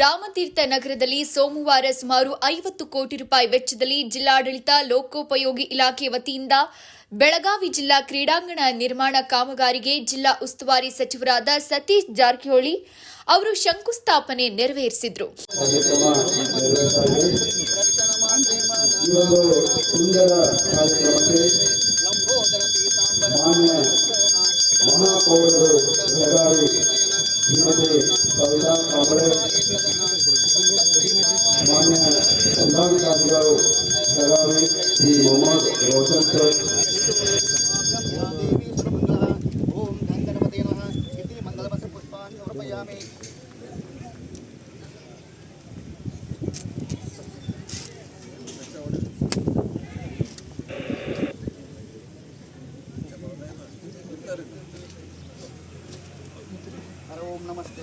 ರಾಮತೀರ್ಥ ನಗರದಲ್ಲಿ ಸೋಮವಾರ ಸುಮಾರು ಐವತ್ತು ಕೋಟಿ ರೂಪಾಯಿ ವೆಚ್ಚದಲ್ಲಿ ಜಿಲ್ಲಾಡಳಿತ ಲೋಕೋಪಯೋಗಿ ಇಲಾಖೆ ವತಿಯಿಂದ ಬೆಳಗಾವಿ ಜಿಲ್ಲಾ ಕ್ರೀಡಾಂಗಣ ನಿರ್ಮಾಣ ಕಾಮಗಾರಿಗೆ ಜಿಲ್ಲಾ ಉಸ್ತುವಾರಿ ಸಚಿವರಾದ ಸತೀಶ್ ಜಾರಕಿಹೊಳಿ ಅವರು ಶಂಕುಸ್ಥಾಪನೆ ನೆರವೇರಿಸಿದರು. ಮಹಾಪೌರರು ಬೆಳಗಾವಿ कविता कांबळे मान्य चंदा विकासराव सरावे श्री मोहम्मद रोशन सर ओम धनगणपते नमः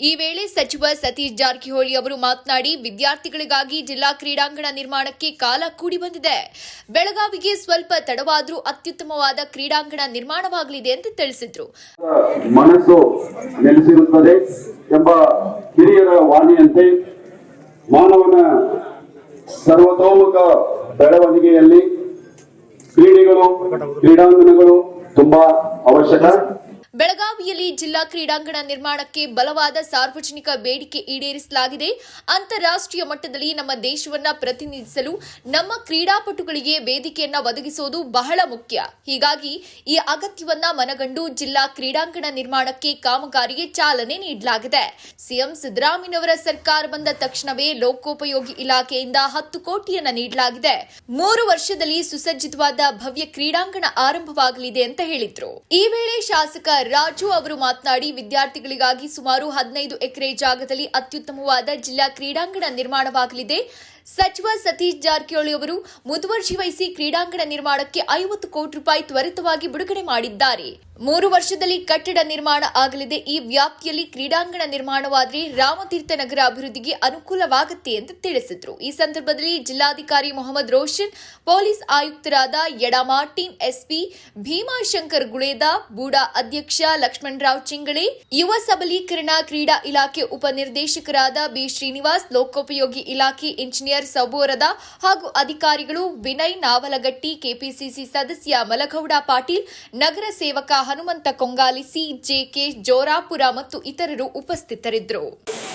ಈ ವೇಳೆ ಸಚಿವ ಸತೀಶ್ ಜಾರಕಿಹೊಳಿ ಅವರು ಮಾತನಾಡಿ ವಿದ್ಯಾರ್ಥಿಗಳಿಗಾಗಿ ಜಿಲ್ಲಾ ಕ್ರೀಡಾಂಗಣ ನಿರ್ಮಾಣಕ್ಕೆ ಕಾಲ ಕೂಡಿ ಬಂದಿದೆ. ಬೆಳಗಾವಿಗೆ ಸ್ವಲ್ಪ ತಡವಾದರೂ ಅತ್ಯುತ್ತಮವಾದ ಕ್ರೀಡಾಂಗಣ ನಿರ್ಮಾಣವಾಗಲಿದೆ ಎಂದು ತಿಳಿಸಿದರು. ಮನಸ್ಸು ನೆಲೆಸಿರುತ್ತದೆ ಎಂಬ ಹಿರಿಯರ ವಾಣಿಯಂತೆ ಮಾನವನ ಸರ್ವತೋಮುಖ ಬೆಳವಣಿಗೆಯಲ್ಲಿ ಕ್ರೀಡೆಗಳು, ಕ್ರೀಡಾಂಗಣಗಳು ತುಂಬಾ ಅವಶ್ಯಕ. ಬೆಳಗಾವಿಯಲ್ಲಿ ಜಿಲ್ಲಾ ಕ್ರೀಡಾಂಗಣ ನಿರ್ಮಾಣಕ್ಕೆ ಬಲವಾದ ಸಾರ್ವಜನಿಕ ಬೇಡಿಕೆ ಈಡೇರಿಸಲಾಗಿದೆ. ಅಂತಾರಾಷ್ಟ್ರೀಯ ಮಟ್ಟದಲ್ಲಿ ನಮ್ಮ ದೇಶವನ್ನ ಪ್ರತಿನಿಧಿಸಲು ನಮ್ಮ ಕ್ರೀಡಾಪಟುಗಳಿಗೆ ವೇದಿಕೆಯನ್ನ ಒದಗಿಸುವುದು ಬಹಳ ಮುಖ್ಯ. ಹೀಗಾಗಿ ಈ ಅಗತ್ಯವನ್ನ ಮನಗಂಡು ಜಿಲ್ಲಾ ಕ್ರೀಡಾಂಗಣ ನಿರ್ಮಾಣಕ್ಕೆ ಕಾಮಗಾರಿಗೆ ಚಾಲನೆ ನೀಡಲಾಗಿದೆ. ಸಿಎಂ ಸಿದ್ದರಾಮಯ್ಯನವರ ಸರ್ಕಾರ ಬಂದ ತಕ್ಷಣವೇ ಲೋಕೋಪಯೋಗಿ ಇಲಾಖೆಯಿಂದ ಹತ್ತು ಕೋಟಿಯನ್ನ ನೀಡಲಾಗಿದೆ. ಮೂರು ವರ್ಷದಲ್ಲಿ ಸುಸಜ್ಜಿತವಾದ ಭವ್ಯ ಕ್ರೀಡಾಂಗಣ ಆರಂಭವಾಗಲಿದೆ ಅಂತ ಹೇಳಿದ್ರು. ಈ ವೇಳೆ ಶಾಸಕ ರಾಜು ಅವರು ಮಾತನಾಡಿ ವಿದ್ಯಾರ್ಥಿಗಳಿಗಾಗಿ ಸುಮಾರು ಹದಿನೈದು ಎಕರೆ ಜಾಗದಲ್ಲಿ ಅತ್ಯುತ್ತಮವಾದ ಜಿಲ್ಲಾ ಕ್ರೀಡಾಂಗಣ ನಿರ್ಮಾಣವಾಗಲಿದೆ. ಸಚಿವ ಸತೀಶ್ ಜಾರಕಿಹೊಳಿ ಅವರು ಮುತುವರ್ಜಿ ವಹಿಸಿ ಕ್ರೀಡಾಂಗಣ ನಿರ್ಮಾಣಕ್ಕೆ ಐವತ್ತು ಕೋಟಿ ರೂಪಾಯಿ ತ್ವರಿತವಾಗಿ ಬಿಡುಗಡೆ ಮಾಡಿದ್ದಾರೆ. ಮೂರು ವರ್ಷದಲ್ಲಿ ಕಟ್ಟಡ ನಿರ್ಮಾಣ ಆಗಲಿದೆ. ಈ ವ್ಯಾಪ್ತಿಯಲ್ಲಿ ಕ್ರೀಡಾಂಗಣ ನಿರ್ಮಾಣವಾದರೆ ರಾಮತೀರ್ಥ ನಗರ ಅಭಿವೃದ್ಧಿಗೆ ಅನುಕೂಲವಾಗುತ್ತೆ ಎಂದು ತಿಳಿಸಿದರು. ಈ ಸಂದರ್ಭದಲ್ಲಿ ಜಿಲ್ಲಾಧಿಕಾರಿ ಮೊಹಮ್ಮದ್ ರೋಷನ್, ಪೊಲೀಸ್ ಆಯುಕ್ತರಾದ ಯಡಮಾರ್ಟಿನ್ ಎಸ್ಪಿ ಭೀಮಾಶಂಕರ್ ಗುಳೇದ, ಬೂಡಾ ಅಧ್ಯಕ್ಷ ಲಕ್ಷ್ಮಣರಾವ್ ಚಿಂಗಳೆ, ಯುವ ಸಬಲೀಕರಣ ಕ್ರೀಡಾ ಇಲಾಖೆ ಉಪನಿರ್ದೇಶಕರಾದ ಬಿ ಶ್ರೀನಿವಾಸ್, ಲೋಕೋಪಯೋಗಿ ಇಲಾಖೆ ಇಂಜಿನಿಯರ್ ಸಬೋರದ ಹಾಗೂ ಅಧಿಕಾರಿಗಳು ವಿನಯ್ ನಾವಲಗಟ್ಟಿ, ಕೆಪಿಸಿಸಿ ಸದಸ್ಯ ಮಲಗೌಡ ಪಾಟೀಲ್, ನಗರ ಸೇವಕ ಹನುಮಂತ ಕೊಂಗಾಲಿಸಿ, ಜೆಕೆ ಜೋರಾಪುರ ಮತ್ತು ಇತರರು ಉಪಸ್ಥಿತರಿದ್ದರು.